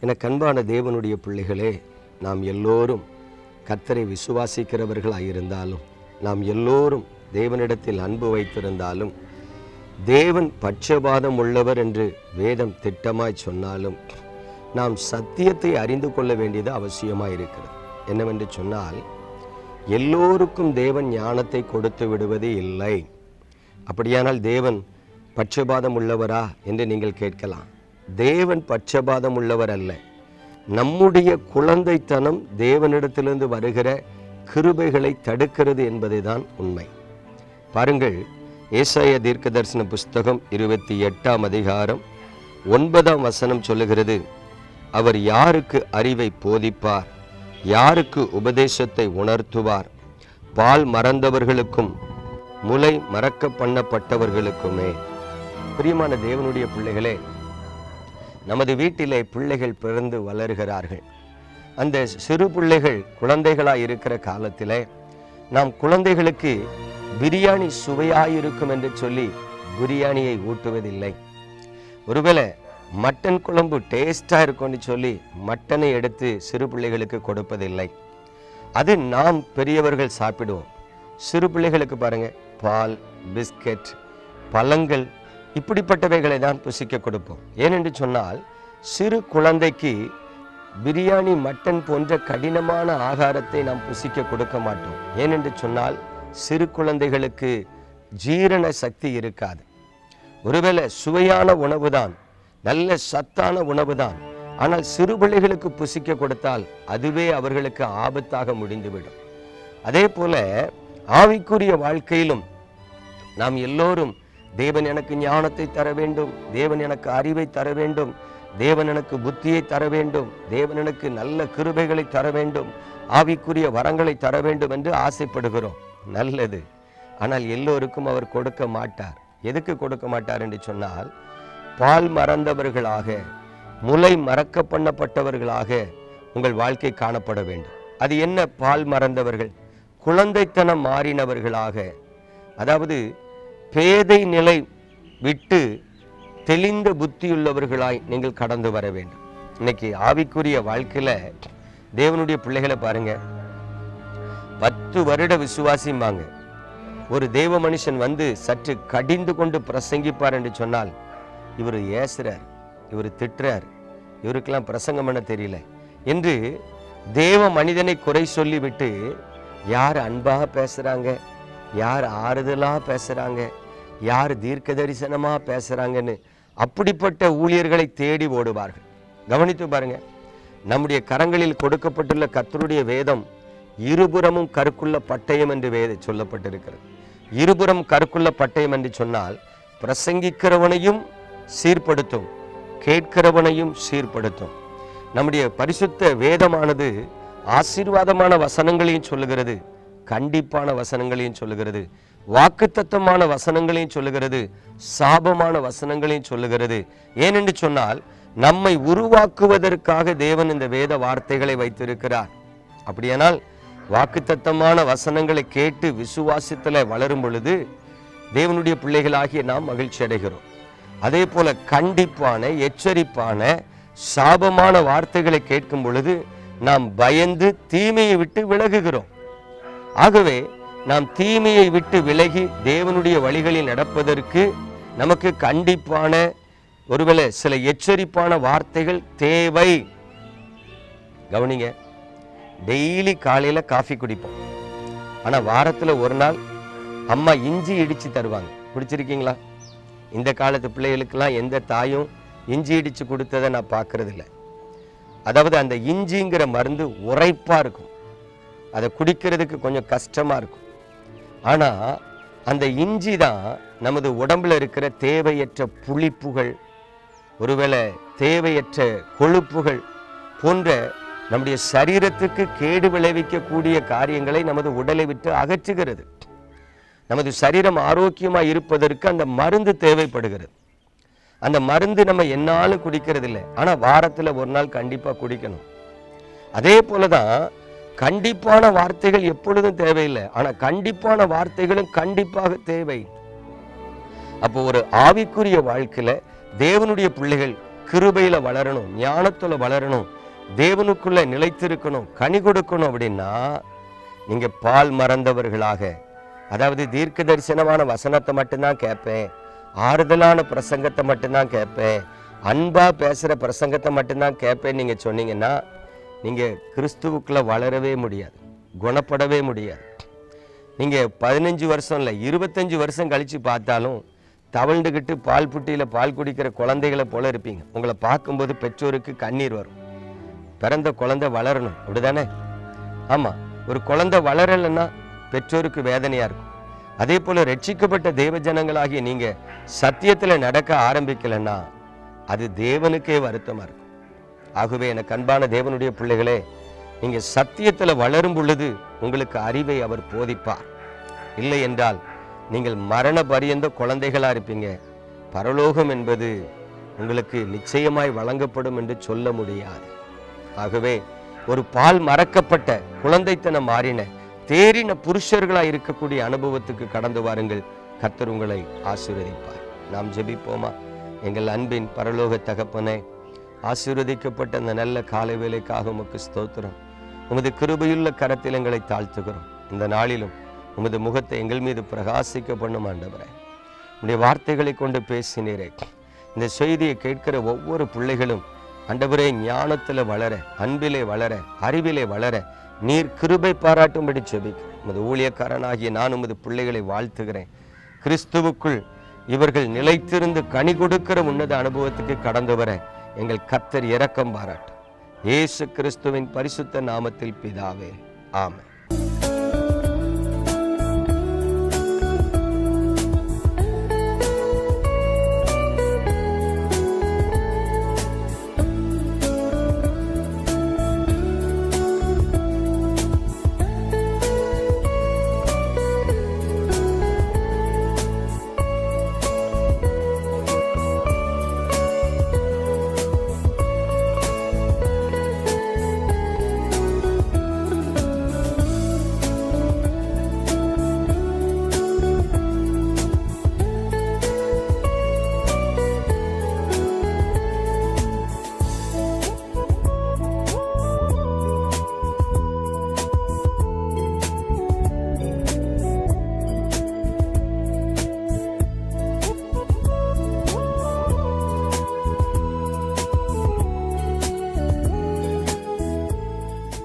என கண்பான தேவனுடைய பிள்ளைகளே நாம் எல்லோரும் கர்த்தரை விசுவாசிக்கிறவர்களாக இருந்தாலும் நாம் எல்லோரும் தேவனிடத்தில் அன்பு வைத்திருந்தாலும் தேவன் பட்சபாதம் உள்ளவர் என்று வேதம் திட்டமாய் சொன்னாலும் நாம் சத்தியத்தை அறிந்து கொள்ள வேண்டியது அவசியமாக இருக்கிறது என்னவென்று சொன்னால் எல்லோருக்கும் தேவன் ஞானத்தை கொடுத்து விடுவது இல்லை. அப்படியானால் தேவன் பட்சபாதம் உள்ளவரா என்று நீங்கள் கேட்கலாம். தேவன் பட்சபாதம் உள்ளவர் அல்ல நம்முடைய குழந்தைத்தனம் தேவனிடத்திலிருந்து வருகிற கிருபைகளை தடுக்கிறது என்பதுதான் உண்மை. பாருங்கள் ஏசாய தீர்க்க தரிசன புஸ்தகம் இருபத்தி எட்டாம் அதிகாரம் ஒன்பதாம் வசனம் சொல்லுகிறது அவர் யாருக்கு அறிவை போதிப்பார் யாருக்கு உபதேசத்தை உணர்த்துவார்? பால் மறந்தவர்களுக்கும் முலை மறக்க பண்ணப்பட்டவர்களுக்குமே பிரியமான தேவனுடைய பிள்ளைகளே நமது வீட்டிலே பிள்ளைகள் பிறந்து வளர்கிறார்கள். அந்த சிறு பிள்ளைகள் குழந்தைகளாக இருக்கிற காலத்திலே நாம் குழந்தைகளுக்கு பிரியாணி சுவையாயிருக்கும் என்று சொல்லி பிரியாணியை ஊட்டுவதில்லை. ஒருவேளை மட்டன் குழம்பு டேஸ்டாக இருக்கும்னு சொல்லி மட்டனை எடுத்து சிறு பிள்ளைகளுக்கு கொடுப்பதில்லை. அது நாம் பெரியவர்கள் சாப்பிடுவோம். சிறு பிள்ளைகளுக்கு பாருங்க பால் பிஸ்கட் பழங்கள் இப்படிப்பட்டவைகளை தான் புசிக்க கொடுப்போம். ஏனென்று சொன்னால் சிறு குழந்தைக்கு பிரியாணி மட்டன் போன்ற கடினமான ஆகாரத்தை நாம் புசிக்க கொடுக்க மாட்டோம். ஏனென்று சொன்னால் சிறு குழந்தைகளுக்கு ஜீரண சக்தி இருக்காது. ஒருவேளை சுவையான உணவுதான் நல்ல சத்தான உணவுதான் ஆனால் சிறு பிள்ளைகளுக்கு புசிக்க கொடுத்தால் அதுவே அவர்களுக்கு ஆபத்தாக முடிந்துவிடும். அதே போல ஆவிக்குரிய வாழ்க்கையிலும் நாம் எல்லோரும் தேவன் எனக்கு ஞானத்தை தர வேண்டும். தேவன் எனக்கு அறிவை தர வேண்டும். தேவன் எனக்கு புத்தியை தர வேண்டும். தேவன் எனக்கு நல்ல கிருபைகளை தர வேண்டும். ஆவிக்குரிய வரங்களை தர வேண்டும் என்று ஆசைப்படுகிறோம். நல்லது. ஆனால் எல்லோருக்கும் அவர் கொடுக்க மாட்டார். எதுக்கு கொடுக்க மாட்டார் என்று சொன்னால் பால் மறந்தவர்களாக முலை மறக்க பண்ணப்பட்டவர்களாக உங்கள் வாழ்க்கை காணப்பட வேண்டும். அது என்ன? பால் மறந்தவர்கள். குழந்தைத்தனம் மாறினவர்களாக. அதாவது பேதை நிலை விட்டு தெளிந்த புத்தியுள்ளவர்களாய் நீங்கள் கடந்து வர வேண்டும். இன்னைக்கு ஆவிக்குரிய வாழ்க்கையில தேவனுடைய பிள்ளைகளை பாருங்க. பத்து வருட விசுவாசிம்பாங்க. ஒரு தேவ மனுஷன் வந்து சற்று கடிந்து கொண்டு பிரசங்கிப்பார் என்று சொன்னால் இவர் ஏசுறார் இவர் திட்டுறார் இவருக்கெல்லாம் பிரசங்கம் பண்ண தெரியல என்று தேவ மனிதனை குறை சொல்லிவிட்டு யார் அன்பாக பேசுறாங்க? யார் ஆறுதலா பேசுறாங்க? யார் தீர்க்க தரிசனமா பேசுறாங்கன்னு அப்படிப்பட்ட ஊழியர்களை தேடி ஓடுவார்கள். கவனித்து பாருங்க. நம்முடைய கரங்களில் கொடுக்கப்பட்டுள்ள கத்தருடைய வேதம் இருபுறமும் கருக்குள்ள பட்டயம் என்று வேத சொல்லப்பட்டிருக்கிறது. இருபுறம் கருக்குள்ள பட்டயம் என்று சொன்னால் பிரசங்கிக்கிறவனையும் சீர்படுத்தும் கேட்கிறவனையும் சீர்படுத்தும். நம்முடைய பரிசுத்த வேதமானது ஆசீர்வாதமான வசனங்களையும் சொல்லுகிறது. கண்டிப்பான வசனங்களையும் சொல்லுகிறது. வாக்குத்தத்தமான வசனங்களையும் சொல்லுகிறது. சாபமான வசனங்களையும் சொல்லுகிறது. ஏனென்று சொன்னால் நம்மை உருவாக்குவதற்காக தேவன் இந்த வேத வார்த்தைகளை வைத்திருக்கிறார். அப்படியானால் வாக்குத்தத்தமான வசனங்களை கேட்டு விசுவாசத்தில் வளரும் பொழுது தேவனுடைய பிள்ளைகளாகிய நாம் மகிழ்ச்சி அடைகிறோம். அதே போல கண்டிப்பான எச்சரிப்பான சாபமான வார்த்தைகளை கேட்கும் பொழுது நாம் பயந்து தீமையை விட்டு விலகுகிறோம். ஆகவே நாம் தீமையை விட்டு விலகி தேவனுடைய வழிகளில் நடப்பதற்கு நமக்கு கண்டிப்பான ஒருவேளை சில எச்சரிப்பான வார்த்தைகள் தேவை. கவனிங்க டெய்லி காலையில் காஃபி குடிப்போம். ஆனால் வாரத்தில் ஒரு நாள் அம்மா இஞ்சி இடித்து தருவாங்க. குடிச்சிருக்கீங்களா? இந்த காலத்து பிள்ளைகளுக்கெல்லாம் எந்த தாயும் இஞ்சி இடித்து கொடுத்ததை நான் பார்க்கறதில்ல. அதாவது அந்த இஞ்சிங்கிற மருந்து உரைப்பாக இருக்கும். அதை குடிக்கிறதுக்கு கொஞ்சம் கஷ்டமாக இருக்கும். ஆனால் அந்த இஞ்சி தான் நமது உடம்பில் இருக்கிற தேவையற்ற புளிப்புகள் ஒருவேளை தேவையற்ற கொழுப்புகள் போன்ற நம்முடைய சரீரத்துக்கு கேடு விளைவிக்கக்கூடிய காரியங்களை நமது உடலை விட்டு அகற்றுகிறது. நமது சரீரம் ஆரோக்கியமாக இருப்பதற்கு அந்த மருந்து தேவைப்படுகிறது. அந்த மருந்து நம்ம என்னாலும் குடிக்கிறது இல்லை ஆனால் வாரத்தில் ஒரு நாள் கண்டிப்பாக குடிக்கணும். அதே போல தான் கண்டிப்பான வார்த்தைகள் எப்பொழுதும் தேவையில்லை. ஆனால் கண்டிப்பான வார்த்தைகளும் கண்டிப்பாக தேவை. அப்போ ஒரு ஆவிக்குரிய வாழ்க்கையில் தேவனுடைய பிள்ளைகள் கிருபையில் வளரணும் ஞானத்தில் வளரணும் தேவனுக்குள்ளே நிலைத்திருக்கணும் கனி கொடுக்கணும் அப்படின்னா நீங்கள் பால் மறந்தவர்களாக. அதாவது தீர்க்க தரிசனமான வசனத்தை மட்டும்தான் கேட்பேன். ஆறுதலான பிரசங்கத்தை மட்டும்தான் கேட்பேன். அன்பாக பேசுகிற பிரசங்கத்தை மட்டும்தான் கேட்பேன் நீங்கள் சொன்னீங்கன்னா நீங்க கிறிஸ்துவுக்குள்ளே வளரவே முடியாது குணப்படவே முடியாது. நீங்க பதினஞ்சு வருஷம் இல்லை இருபத்தஞ்சு வருஷம் கழிச்சு பார்த்தாலும் தவழ்ந்துக்கிட்டு பால் புட்டியில் பால் குடிக்கிற குழந்தைகளை போல இருப்பீங்க. உங்களை பார்க்கும்போது பெற்றோருக்கு கண்ணீர் வரும். பிறந்த குழந்தை வளரணும் அப்படிதானே? ஆமா ஒரு குழந்தை வளரலைன்னா பெற்றோருக்கு வேதனையா இருக்கும். அதே போல ரட்சிக்கப்பட்ட தேவ ஜனங்களாகிய நீங்க சத்தியத்துல நடக்க ஆரம்பிக்கலைன்னா அது தேவனுக்கே வருத்தமா இருக்கும். ஆகவே எனக்கு அன்பான தேவனுடைய பிள்ளைகளே நீங்கள் சத்தியத்தில் வளரும் பொழுது உங்களுக்கு அறிவை அவர் போதிப்பார். இல்லை என்றால் நீங்கள் மரண பரியந்த குழந்தைகளாக இருப்பீங்க. பரலோகம் என்பது உங்களுக்கு நிச்சயமாய் வழங்கப்படும் என்று சொல்ல முடியாது. ஆகவே ஒரு பால் மறக்கப்பட்ட குழந்தைத்தனம் மாறின தேறின புருஷர்களாக இருக்கக்கூடிய அனுபவத்துக்கு கடந்து வாருங்கள். கர்த்தர் உங்களை ஆசீர்வதிப்பார். நாம் ஜெபிப்போமா? எங்கள் அன்பின் பரலோக தகப்பனே ஆசீர்வதிக்கப்பட்ட அந்த நல்ல காலை வேலைக்காக உமக்கு ஸ்தோத்திரம். உமது கிருபையுள்ள கரத்தில் எங்களை தாழ்த்துகிறோம். இந்த நாளிலும் உமது முகத்தை எங்கள் மீது பிரகாசிக்க பண்ணும் ஆண்டவரே. உடைய வார்த்தைகளை கொண்டு பேசினீரே. இந்த செய்தியை கேட்கிற ஒவ்வொரு பிள்ளைகளும் அண்டவரே ஞானத்தில் வளர அன்பிலே வளர அறிவிலே வளர நீர் கிருபை பாராட்டும்படி செபிக்கிறேன் உமது ஊழியக்காரனாகிய நான் உமது பிள்ளைகளை வாழ்த்துகிறேன். கிறிஸ்துவுக்குள் இவர்கள் நிலைத்திருந்து கனி கொடுக்கிற உன்னத அனுபவத்துக்கு கடந்து வர எங்கள் கர்த்தர் இரக்கம் பாராட்டும் இயேசு கிறிஸ்துவின் பரிசுத்த நாமத்தில் பிதாவே ஆமை